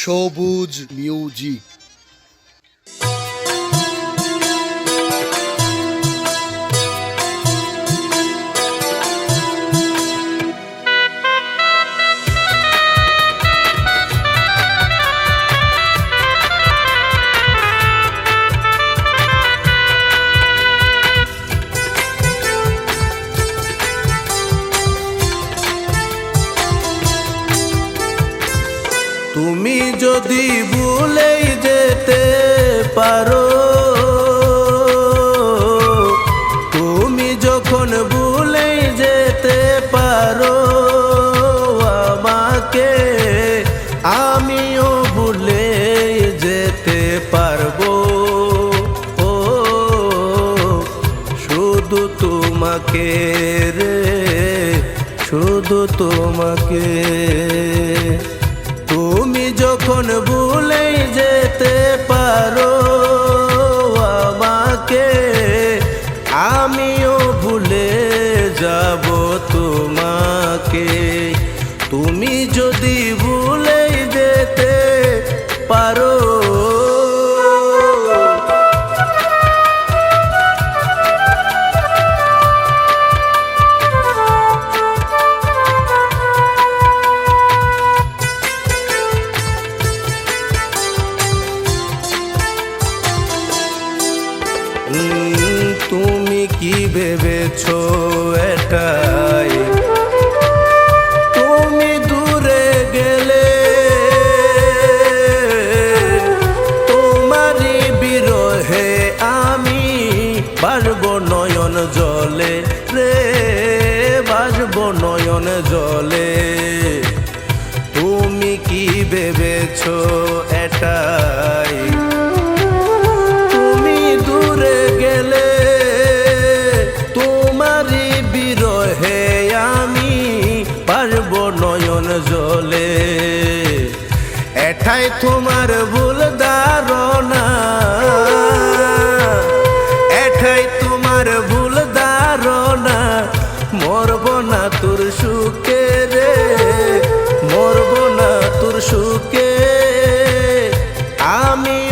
সবুজ মিউজিক। যদি ভুলেই যেতে পারো, তুমি যখন ভুলেই যেতে পারো, আমাকে, আমিও ভুলে যেতে পারব। ও, শুধু তোমাকে রে, শুধু তোমাকে। যখন ভুলে যেতে পারো আমাকে আমিও ভুলে যাব তোমাকে। তুমি যদি তুমি কি ভেবেছ এটাই? তুমি দূরে গেলে তোমারই বিরহে আমি বাসব নয়ন জলে রে বাসব নয়ন জলে। তুমি কি ভেবেছ এটাই? নয়ন জলে। এঠাই তোমার ভুল ধারণা। এঠাই তোমার ভুল ধারণা। মরব না তোর সুখে রে। মরব না তোর সুখে। আমিও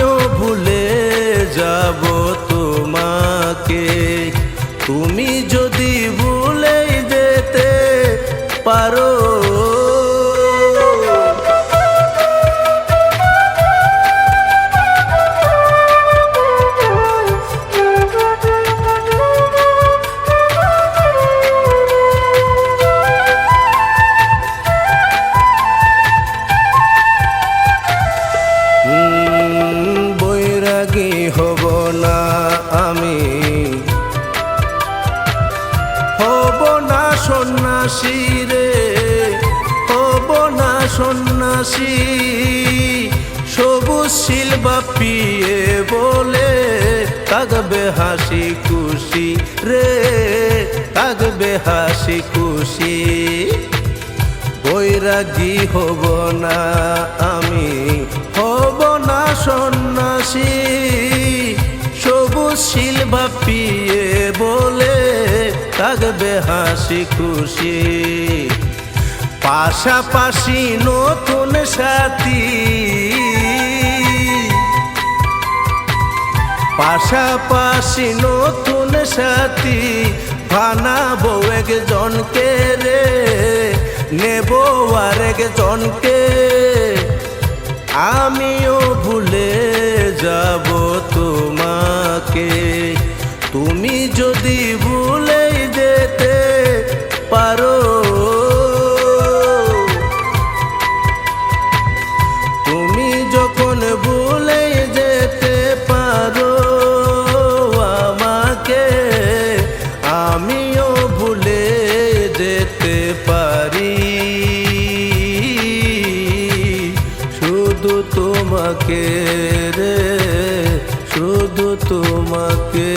সন্ন্যাসী রে, হব না সন্ন্যাসী। সবুজ শিলবা পিয়ে বলে থাকবে হাসি খুশি রে থাকবে হাসি খুশি। বৈরাগী হব না আমি, হব না সন্ন্যাসী। সবুজ শিলবা পিয়ে বলে থাকবে হাসি খুশি। পাশাপাশি নতুন সাথী। পাশাপাশি নতুন সাথী। বানাবো একজনকে রে, নেব আর একজনকে। আমিও ভুলে যাব তোমাকে। তুমি যদি তোমাকে রে শুধু তোমাকে